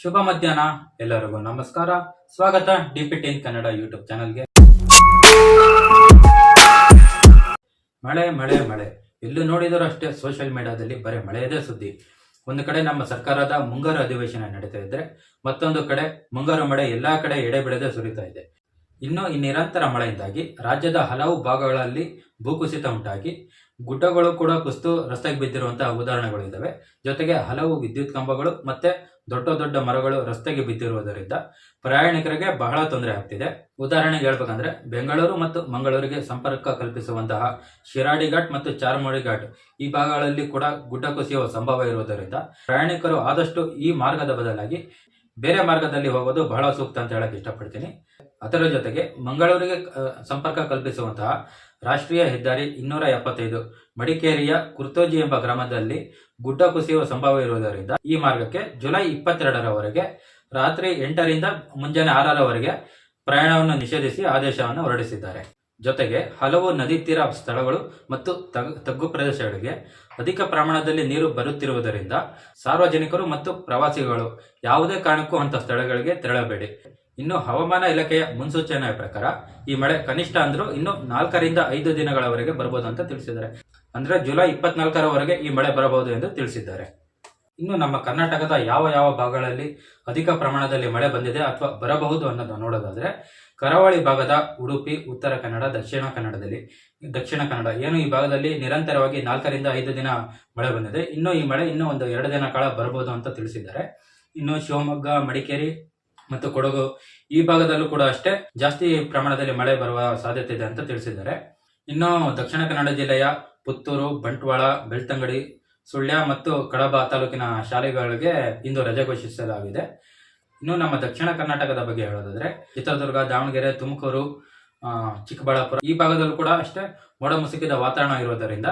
ಶುಭ ಮಧ್ಯಾಹ್ನ ಎಲ್ಲರಿಗೂ ನಮಸ್ಕಾರ. ಸ್ವಾಗತ ಡಿಪಿ ಟೆನ್ ಕನ್ನಡ ಯೂಟ್ಯೂಬ್ ಚಾನಲ್ಗೆ. ಮಳೆ ಮಳೆ ಮಳೆ. ಎಲ್ಲೂ ನೋಡಿದರೂ ಅಷ್ಟೇ ಸೋಷಿಯಲ್ ಮೀಡಿಯಾದಲ್ಲಿ ಬರೀ ಮಳೆಯದೇ ಸುದ್ದಿ. ಒಂದು ಕಡೆ ನಮ್ಮ ಸರ್ಕಾರದ ಮುಂಗಾರು ಅಧಿವೇಶನ ನಡೀತಾ ಇದ್ರೆ, ಮತ್ತೊಂದು ಕಡೆ ಮುಂಗಾರು ಮಳೆ ಎಲ್ಲಾ ಕಡೆ ಎಡೆಬಿಡದೆ ಸುರಿತಾ ಇದೆ. ಇನ್ನು ಈ ನಿರಂತರ ಮಳೆಯಿಂದಾಗಿ ರಾಜ್ಯದ ಹಲವು ಭಾಗಗಳಲ್ಲಿ ಭೂಕುಸಿತ ಉಂಟಾಗಿ ಗುಡ್ಡಗಳು ಕೂಡ ಕುಸಿದು ರಸ್ತೆಗೆ ಬಿದ್ದಿರುವಂತಹ ಉದಾಹರಣೆಗಳು ಇದ್ದಾವೆ ಜೊತೆಗೆ ಹಲವು ವಿದ್ಯುತ್ ಕಂಬಗಳು ಮತ್ತೆ ದೊಡ್ಡ ದೊಡ್ಡ ಮರಗಳು ರಸ್ತೆಗೆ ಬಿದ್ದಿರುವುದರಿಂದ ಪ್ರಯಾಣಿಕರಿಗೆ ಬಹಳ ತೊಂದರೆ ಆಗ್ತಿದೆ. ಉದಾಹರಣೆಗೆ ಹೇಳ್ಬೇಕಂದ್ರೆ ಬೆಂಗಳೂರು ಮತ್ತು ಮಂಗಳೂರಿಗೆ ಸಂಪರ್ಕ ಕಲ್ಪಿಸುವಂತಹ ಶಿರಾಡಿ ಘಾಟ್ ಮತ್ತು ಚಾರ್ಮುಡಿ ಘಾಟ್ ಈ ಭಾಗಗಳಲ್ಲಿ ಕೂಡ ಗುಡ್ಡ ಕುಸಿಯುವ ಸಂಭವ ಇರುವುದರಿಂದ ಪ್ರಯಾಣಿಕರು ಆದಷ್ಟು ಈ ಮಾರ್ಗದ ಬದಲಾಗಿ ಬೇರೆ ಮಾರ್ಗದಲ್ಲಿ ಹೋಗೋದು ಬಹಳ ಸೂಕ್ತ ಅಂತ ಹೇಳಕ್ ಇಷ್ಟಪಡ್ತೀನಿ. ಅದರ ಜೊತೆಗೆ ಮಂಗಳೂರಿಗೆ ಸಂಪರ್ಕ ಕಲ್ಪಿಸುವಂತಹ ರಾಷ್ಟ್ರೀಯ ಹೆದ್ದಾರಿ ಇನ್ನೂರ ಎಪ್ಪತ್ತೈದು ಮಡಿಕೇರಿಯ ಕುರ್ತೋಜಿ ಎಂಬ ಗ್ರಾಮದಲ್ಲಿ ಗುಡ್ಡ ಕುಸಿಯುವ ಸಂಭವ ಇರುವುದರಿಂದ ಈ ಮಾರ್ಗಕ್ಕೆ ಜುಲೈ ಇಪ್ಪತ್ತೆರಡರವರೆಗೆ, ರಾತ್ರಿ ಎಂಟರಿಂದ ಮುಂಜಾನೆ ಆರರವರೆಗೆ ಪ್ರಯಾಣವನ್ನು ನಿಷೇಧಿಸಿ ಆದೇಶವನ್ನು ಹೊರಡಿಸಿದ್ದಾರೆ. ಜೊತೆಗೆ ಹಲವು ನದಿ ತೀರ ಸ್ಥಳಗಳು ಮತ್ತು ತಗ್- ತಗ್ಗು ಪ್ರದೇಶಗಳಿಗೆ ಅಧಿಕ ಪ್ರಮಾಣದಲ್ಲಿ ನೀರು ಬರುತ್ತಿರುವುದರಿಂದ ಸಾರ್ವಜನಿಕರು ಮತ್ತು ಪ್ರವಾಸಿಗಳು ಯಾವುದೇ ಕಾರಣಕ್ಕೂ ಅಂತ ಸ್ಥಳಗಳಿಗೆ ತೆರಳಬೇಡಿ. ಇನ್ನು ಹವಾಮಾನ ಇಲಾಖೆಯ ಮುನ್ಸೂಚನೆಯ ಪ್ರಕಾರ ಈ ಮಳೆ ಕನಿಷ್ಠ ಅಂದ್ರೂ ಇನ್ನು ನಾಲ್ಕರಿಂದ ಐದು ದಿನಗಳವರೆಗೆ ಬರಬಹುದು ಅಂತ ತಿಳಿಸಿದ್ದಾರೆ. ಅಂದ್ರೆ ಜುಲೈ ಇಪ್ಪತ್ನಾಲ್ಕರವರೆಗೆ ಈ ಮಳೆ ಬರಬಹುದು ಎಂದು ತಿಳಿಸಿದ್ದಾರೆ. ಇನ್ನು ನಮ್ಮ ಕರ್ನಾಟಕದ ಯಾವ ಯಾವ ಭಾಗಗಳಲ್ಲಿ ಅಧಿಕ ಪ್ರಮಾಣದಲ್ಲಿ ಮಳೆ ಬಂದಿದೆ ಅಥವಾ ಬರಬಹುದು ಅನ್ನೋದನ್ನು ನೋಡೋದಾದ್ರೆ ಕರಾವಳಿ ಭಾಗದ ಉಡುಪಿ, ಉತ್ತರ ಕನ್ನಡ, ದಕ್ಷಿಣ ಕನ್ನಡದಲ್ಲಿ, ದಕ್ಷಿಣ ಕನ್ನಡ. ಏನು ಈ ಭಾಗದಲ್ಲಿ ನಿರಂತರವಾಗಿ ನಾಲ್ಕರಿಂದ ಐದು ದಿನ ಮಳೆ ಬಂದಿದೆ. ಇನ್ನು ಈ ಮಳೆ ಇನ್ನೂ ಒಂದು ಎರಡು ದಿನ ಕಾಲ ಬರಬಹುದು ಅಂತ ತಿಳಿಸಿದ್ದಾರೆ. ಇನ್ನು ಶಿವಮೊಗ್ಗ, ಮಡಿಕೇರಿ ಮತ್ತು ಕೊಡಗು ಈ ಭಾಗದಲ್ಲೂ ಕೂಡ ಅಷ್ಟೇ ಜಾಸ್ತಿ ಪ್ರಮಾಣದಲ್ಲಿ ಮಳೆ ಬರುವ ಸಾಧ್ಯತೆ ಇದೆ ಅಂತ ತಿಳಿಸಿದ್ದಾರೆ. ಇನ್ನು ದಕ್ಷಿಣ ಕನ್ನಡ ಜಿಲ್ಲೆಯ ಪುತ್ತೂರು, ಬಂಟ್ವಾಳ, ಬೆಳ್ತಂಗಡಿ, ಸುಳ್ಯ ಮತ್ತು ಕಡಬ ತಾಲೂಕಿನ ಶಾಲೆಗಳಿಗೆ ಇಂದು ರಜೆ ಘೋಷಿಸಲಾಗಿದೆ. ಇನ್ನು ನಮ್ಮ ದಕ್ಷಿಣ ಕರ್ನಾಟಕದ ಬಗ್ಗೆ ಹೇಳೋದಾದ್ರೆ, ಚಿತ್ರದುರ್ಗ, ದಾವಣಗೆರೆ, ತುಮಕೂರು ಚಿಕ್ಕಬಳ್ಳಾಪುರ ಈ ಭಾಗದಲ್ಲೂ ಕೂಡ ಅಷ್ಟೇ ಮೋಡ ಮುಸುಕಿದ ವಾತಾವರಣ ಇರುವುದರಿಂದ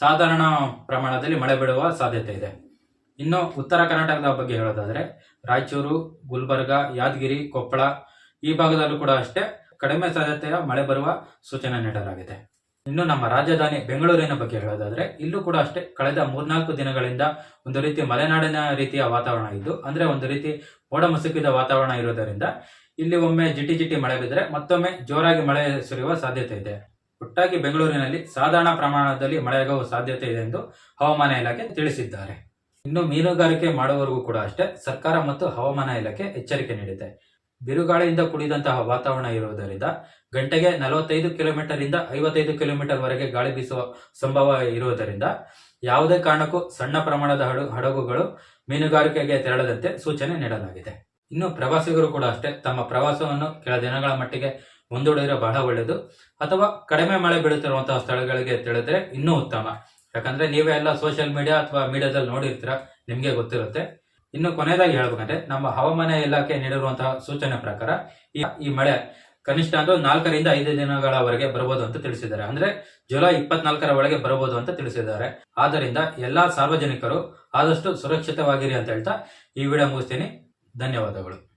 ಸಾಧಾರಣ ಪ್ರಮಾಣದಲ್ಲಿ ಮಳೆ ಬೀಳುವ ಸಾಧ್ಯತೆ ಇದೆ. ಇನ್ನು ಉತ್ತರ ಕರ್ನಾಟಕದ ಬಗ್ಗೆ ಹೇಳೋದಾದ್ರೆ, ರಾಯಚೂರು, ಗುಲ್ಬರ್ಗ, ಯಾದಗಿರಿ, ಕೊಪ್ಪಳ ಈ ಭಾಗದಲ್ಲೂ ಕೂಡ ಅಷ್ಟೇ ಕಡಿಮೆ ಸಾಧ್ಯತೆಯ ಮಳೆ ಬರುವ ಸೂಚನೆ ನೀಡಲಾಗಿದೆ. ಇನ್ನು ನಮ್ಮ ರಾಜಧಾನಿ ಬೆಂಗಳೂರಿನ ಬಗ್ಗೆ ಹೇಳೋದಾದ್ರೆ, ಇಲ್ಲೂ ಕೂಡ ಅಷ್ಟೇ, ಕಳೆದ ಮೂರ್ನಾಲ್ಕು ದಿನಗಳಿಂದ ಒಂದು ರೀತಿ ಮಲೆನಾಡಿನ ರೀತಿಯ ವಾತಾವರಣ ಇದ್ದು, ಅಂದ್ರೆ ಒಂದು ರೀತಿ ಮೋಡ ಮುಸುಕಿದ ವಾತಾವರಣ ಇರೋದರಿಂದ ಇಲ್ಲಿ ಒಮ್ಮೆ ಜಿಟಿ ಜಿಟಿ ಮಳೆ ಬಿದ್ದರೆ ಮತ್ತೊಮ್ಮೆ ಜೋರಾಗಿ ಮಳೆ ಸುರಿಯುವ ಸಾಧ್ಯತೆ ಇದೆ. ಒಟ್ಟಾಗಿ ಬೆಂಗಳೂರಿನಲ್ಲಿ ಸಾಧಾರಣ ಪ್ರಮಾಣದಲ್ಲಿ ಮಳೆಯಾಗುವ ಸಾಧ್ಯತೆ ಇದೆ ಎಂದು ಹವಾಮಾನ ಇಲಾಖೆ ತಿಳಿಸಿದ್ದಾರೆ. ಇನ್ನು ಮೀನುಗಾರಿಕೆ ಮಾಡುವವರೆಗೂ ಕೂಡ ಅಷ್ಟೇ, ಸರ್ಕಾರ ಮತ್ತು ಹವಾಮಾನ ಇಲಾಖೆ ಎಚ್ಚರಿಕೆ ನೀಡಿದೆ. ಬಿರುಗಾಳಿಯಿಂದ ಕೂಡಿದಂತಹ ವಾತಾವರಣ ಇರುವುದರಿಂದ ಗಂಟೆಗೆ ನಲವತ್ತೈದು ಕಿಲೋಮೀಟರ್ ಇಂದ ಐವತ್ತೈದು ಕಿಲೋಮೀಟರ್ ವರೆಗೆ ಗಾಳಿ ಬೀಸುವ ಸಂಭವ ಇರುವುದರಿಂದ ಯಾವುದೇ ಕಾರಣಕ್ಕೂ ಸಣ್ಣ ಪ್ರಮಾಣದ ಹಡ, ಹಡಗುಗಳು ಮೀನುಗಾರಿಕೆಗೆ ತೆರಳದಂತೆ ಸೂಚನೆ ನೀಡಲಾಗಿದೆ. ಇನ್ನು ಪ್ರವಾಸಿಗರು ಕೂಡ ಅಷ್ಟೇ ತಮ್ಮ ಪ್ರವಾಸವನ್ನು ಕೆಲ ದಿನಗಳ ಮಟ್ಟಿಗೆ ಮುಂದೂಡಿದರೆ ಬಹಳ ಒಳ್ಳೆಯದು. ಅಥವಾ ಕಡಿಮೆ ಮಳೆ ಬೀಳುತ್ತಿರುವಂತಹ ಸ್ಥಳಗಳಿಗೆ ತೆರಳಿದ್ರೆ ಇನ್ನೂ ಉತ್ತಮ. ಯಾಕಂದ್ರೆ ನೀವೇ ಎಲ್ಲ ಸೋಷಿಯಲ್ ಮೀಡಿಯಾ ಅಥವಾ ಮೀಡಿಯಾದಲ್ಲಿ ನೋಡಿರ್ತೀರ, ನಿಮಗೆ ಗೊತ್ತಿರುತ್ತೆ. ಇನ್ನು ಕೊನೆಯದಾಗಿ ಹೇಳ್ಬೇಕಂದ್ರೆ ನಮ್ಮ ಹವಾಮಾನ ಇಲಾಖೆ ನೀಡಿರುವಂತಹ ಸೂಚನೆ ಪ್ರಕಾರ ಈ ಮಳೆ ಕನಿಷ್ಠ ಅಂದ್ರೆ ನಾಲ್ಕರಿಂದ ಐದು ದಿನಗಳವರೆಗೆ ಬರಬಹುದು ಅಂತ ತಿಳಿಸಿದ್ದಾರೆ. ಅಂದ್ರೆ ಜುಲೈ ಇಪ್ಪತ್ನಾಲ್ಕರ ಒಳಗೆ ಬರಬಹುದು ಅಂತ ತಿಳಿಸಿದ್ದಾರೆ. ಆದ್ದರಿಂದ ಎಲ್ಲಾ ಸಾರ್ವಜನಿಕರು ಆದಷ್ಟು ಸುರಕ್ಷಿತವಾಗಿರಿ ಅಂತ ಹೇಳ್ತಾ ಈ ವಿಡಿಯೋ ಮುಗಿಸ್ತೀನಿ. ಧನ್ಯವಾದಗಳು.